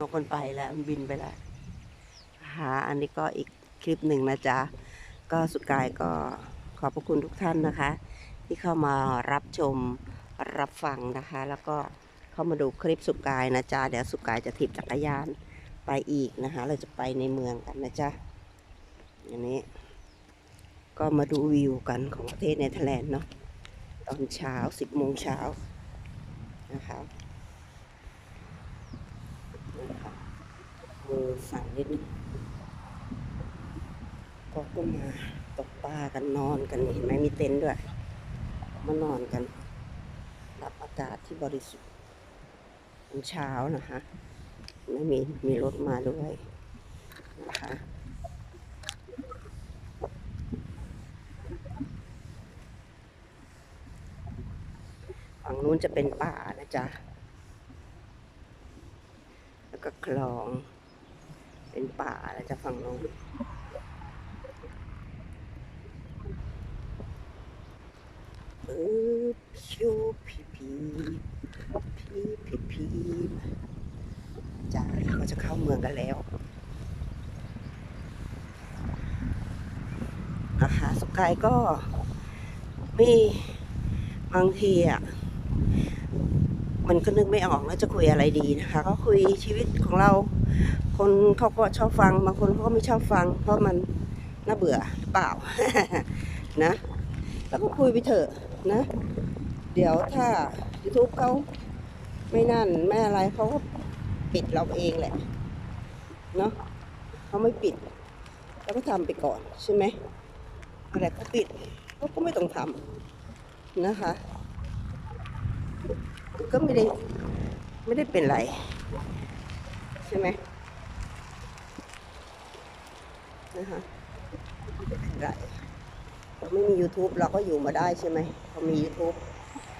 นกคนไปแล้วมันบินไปแล้วหาอันนี้ก็อีกคลิปหนึ่งนะจ๊ะ ก็สุดกายก็ขอบพระคุณทุกท่านนะคะ ที่เข้ามารับชมรับฟังนะคะ แล้วก็เข้ามาดูคลิปสุกายนะจ๊ะ เดี๋ยวสุกายจะถีบจักรยานไปอีกนะคะ เราจะไปในเมืองกันนะจ๊ะอันนี้ ก็มาดูวิวกันของประเทศเนเธอร์แลนด์เนาะตอนเช้าสิบโมงเช้านะคะ มือสั่นนิดนึงก็ก็มาตกปลากันนอนกันเห็นไหมมีเต็นท์ด้วย มานอนกัน รับอากาศที่บริสุทธิ์เช้านะคะไม่มีมีรถมาด้วยนะคะฝั่งนู้นจะเป็นป่านะจ๊ะ แล้วก็คลอง เป็นป่าแล้วจะฝั่งนู้นเออชูพีพีพีพีพีจ้าเราจะเข้าเมืองกันแล้วนะคะสุกายก็มีบางทีอะ มันก็นึกไม่ออกแล้วจะคุยอะไรดีนะคะก็คุยชีวิตของเรา คนเขาก็ชอบฟังบางคนเขาก็ไม่ชอบฟัง เพราะมันน่าเบื่อหรือเปล่านะแล้วก็คุยไปเถอะนะ เดี๋ยวถ้า YouTube เขาไม่นั่นไม่อะไรเขาก็ปิดเราเองแหละเนาะเขาไม่ปิดแล้วก็ทำไปก่อนใช่ไหมอะไรก็ปิดเขาก็ไม่ต้องทำนะคะ ก็ไม่ได้ไม่ได้เป็นไร ใช่ไหมนะคะไรเราไม่มี YouTube เราก็อยู่มาได้ใช่ไหมพอมี YouTube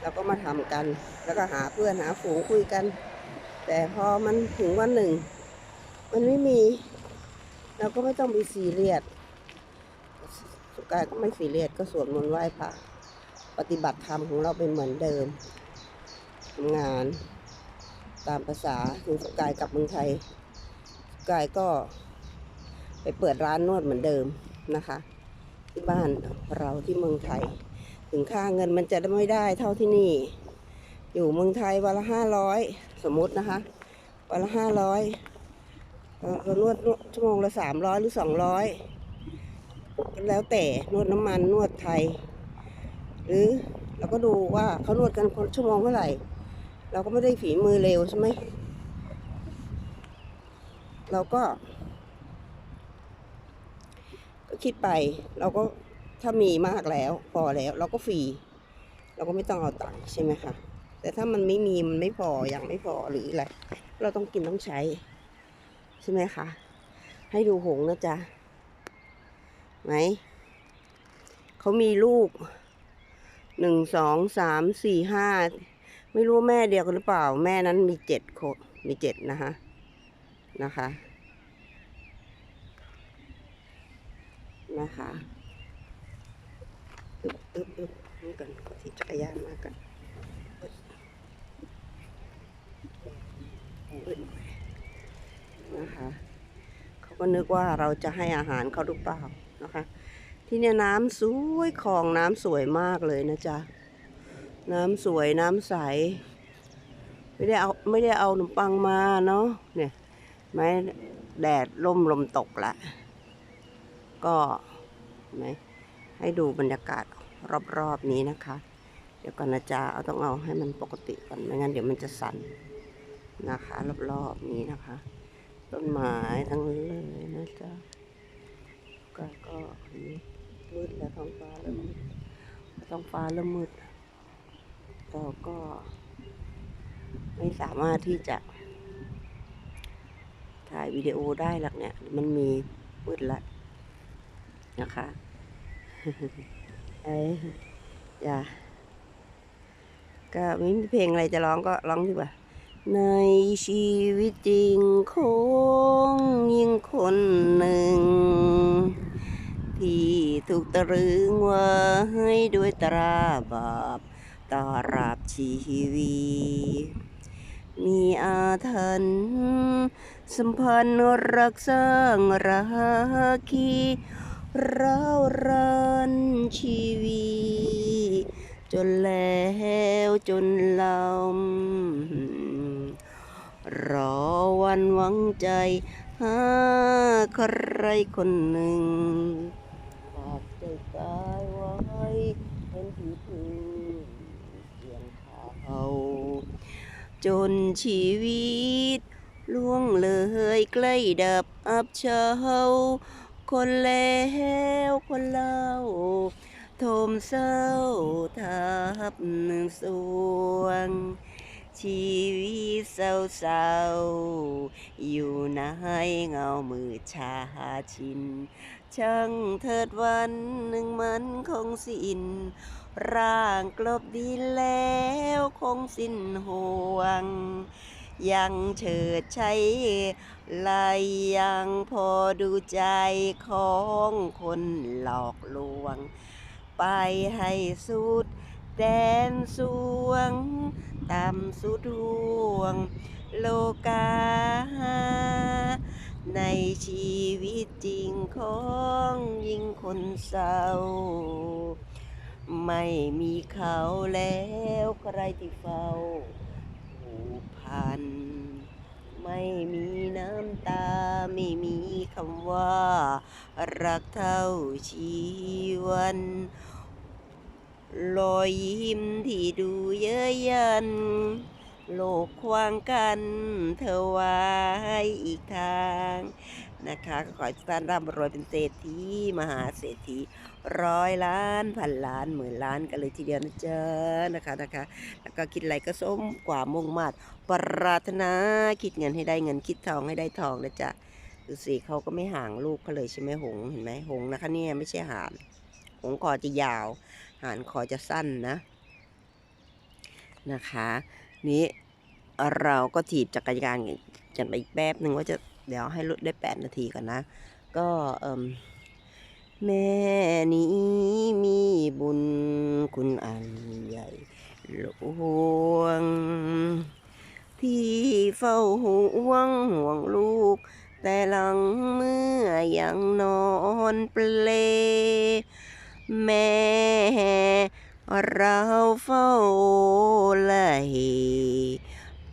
เราก็มาทำกัน แล้วก็หาเพื่อนหาฝูงคุยกัน แต่พอมันถึงวันหนึ่ง มันไม่มี เราก็ไม่ต้องไปซีเรียสสุกายก็ไม่ซีเรียสก็สวดมนต์ไหว้พระปฏิบัติธรรมของเราเป็นเหมือนเดิม ทำงาน ตามภาษาถึงสกายกลับเมืองไทยสกายก็ไปเปิดร้านนวดเหมือนเดิมนะคะ ที่บ้านเราที่เมืองไทย ถึงค่าเงินมันจะไม่ได้เท่าที่นี่ อยู่เมืองไทยวันละห้าร้อยสมมตินะคะวันละห้าร้อยเรานวดชั่วโมงละสามร้อยหรือสองร้อยแล้วแต่นวดน้ำมันนวดไทย หรือเราก็ดูว่าเขานวดกันคนชั่วโมงเท่าไหร่ เราก็ไม่ได้ฝีมือเร็วใช่ไหม เราก็ ก็คิดไป เราก็ถ้ามีมากแล้ว พอแล้ว เราก็ฟรี เราก็ไม่ต้องเอาตังค์ใช่ไหมคะแต่ถ้ามันไม่มีมันไม่พออย่างไม่พอหรืออะไรเราต้องกินต้องใช้ ใช่ไหมคะให้ดูหงนะจ๊ะไหมเขามีลูกหนึ่งสองสามสี่ห้า ไม่รู้แม่เดียวกันหรือเปล่า แม่นั้นมีเจ็ดคนมีเจ็ดนะคะนะคะนะคะอึบอึบอึบนี่กันที่จักรยานมากันนะคะเขาก็นึกว่าเราจะให้อาหารเขาหรือเปล่านะคะ ที่เนี่ยน้ำสวยคลองน้ำสวยมากเลยนะจ๊ะ น้ำสวยน้ำใส ไม่ได้เอาไม่ได้เอาขนมปังมาเนาะเนี่ยไหมแดดลมลมตกละ ก็ไหมให้ดูบรรยากาศรอบๆนี้นะคะ เดี๋ยวก่อนนะจ๊ะเอาต้องเอาให้มันปกติก่อนไม่งั้นเดี๋ยวมันจะสั่นนะคะ รอบๆนี้นะคะ ต้นไม้ทั้งเลยนะจ๊ะก็ก็มืดแล้วท้องฟ้าเริ่มมืดท้องฟ้าเริ่มมืด เราก็ไม่สามารถที่จะถ่ายวิดีโอได้หรอกเนี่ย มันมีมืดละนะคะไอ้อย่า ก็ไม่มีเพลงอะไรจะร้องก็ร้องดีกว่า ในชีวิตจริงคงยิ่งคนหนึ่ง ที่ถูกตรึงไว้ด้วยตราบาป ต้อรับชีวี มีอาถรรพ์สัมพันธ์รักสร้างราคีร้าวรานชีวี จนแล้วจนลำรอวันหวังใจหาใครคนหนึ่งฝากใจกายไว้เป็นที่พึ่ง จนชีวิตล่วงเลยใกล้ดับอับเฉาคนแล้วคนเล่าโทมเศร้าทับหนึ่งสวง ชีวิตเศร้าๆ อยู่ในเงามือชาชิน ช่างเถิดวันหนึ่งมันคงสิ้น ร่างกลบดินแล้วคงสิ้นห่วง ยังเฉิดใช้ลายยังพอดูใจของคนหลอกลวง ไปให้สุด แดนสวง ต่ำสุดห่วง โลกา ในชีวิตจริงของยิ่งคนเศร้า ไม่มีเขาแล้วใครที่เฝ้าผูกพัน ไม่มีน้ำตาไม่มีคำว่า รักเท่าชีวัน รอยยิ้มที่ดูเย้ยยัน โลกควางกันเธอไว้อีกทางนะคะก็ขอให้ทุกท่านร่ำรวยเป็นเศรษฐีมหาเศรษฐีร้อยล้านพันล้านหมื่นล้านกันเลยทีเดียวนะจ๊ะนะคะนะคะ แล้วก็คิดอะไรก็สมกว่ามุ่งมาตรปรารถนาคิดเงินให้ได้เงินคิดทองให้ได้ทองนะจ๊ะดูสิเขาก็ไม่ห่างลูกเขาเลยใช่ไหมหงเห็นไหมหงนะคะเนี่ยไม่ใช่หานหงคอจะยาว หานคอจะสั้นนะนะคะ นี้เราก็ถีบจักรยานกันไปอีกแป๊บหนึ่งว่าจะเดี๋ยวให้ลดได้แปดนาทีก่อนนะ ก็เอ่มแม่นี้มีบุญคุณอันใหญ่หลวง ที่เฝ้าห่วงห่วงลูก แต่หลังเมื่อยังนอนเปล แม่เราเฝ้าไหล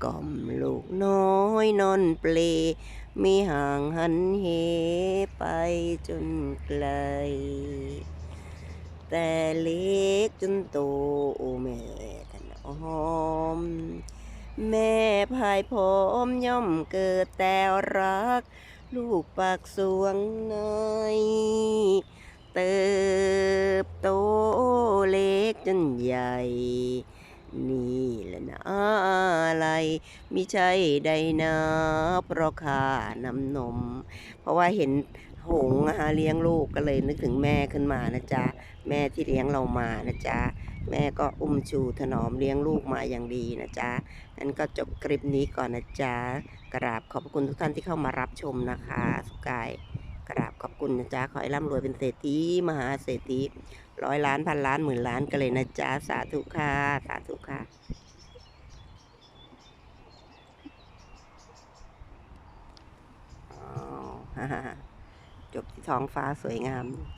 กล่อมลูกน้อยนอนเปลไม่ห่างหันเหไปจนไกล แต่เล็กจนโตโอแม่ถนอม แม่พายพร้อมย่อมเกิดแต่รัก ลูกปากสวงน้อย เติบโตเล็กจนใหญ่ นี่แหละนะอะไรมิใช่ใดนะเพราะข้านำนม เพราะว่าเห็นหงส์อะฮะเลี้ยงลูกก็เลยนึกถึงแม่ขึ้นมานะจ๊ะ แม่ที่เลี้ยงเรามานะจ๊ะ แม่ก็อุ้มชูถนอมเลี้ยงลูกมาอย่างดีนะจ๊ะงั้นก็จบคลิปนี้ก่อนนะจ๊ะ กราบขอบคุณทุกท่านที่เข้ามารับชมนะคะ สุกาย กราบขอบคุณนะจ๊ะขอให้ร่ำรวยเป็นเศรษฐีมหาเศรษฐีร้อยล้านพันล้านหมื่นล้านกันเลยนะจ๊ะสาธุค่ะสาธุค่ะจบที่ท้องฟ้าสวยงาม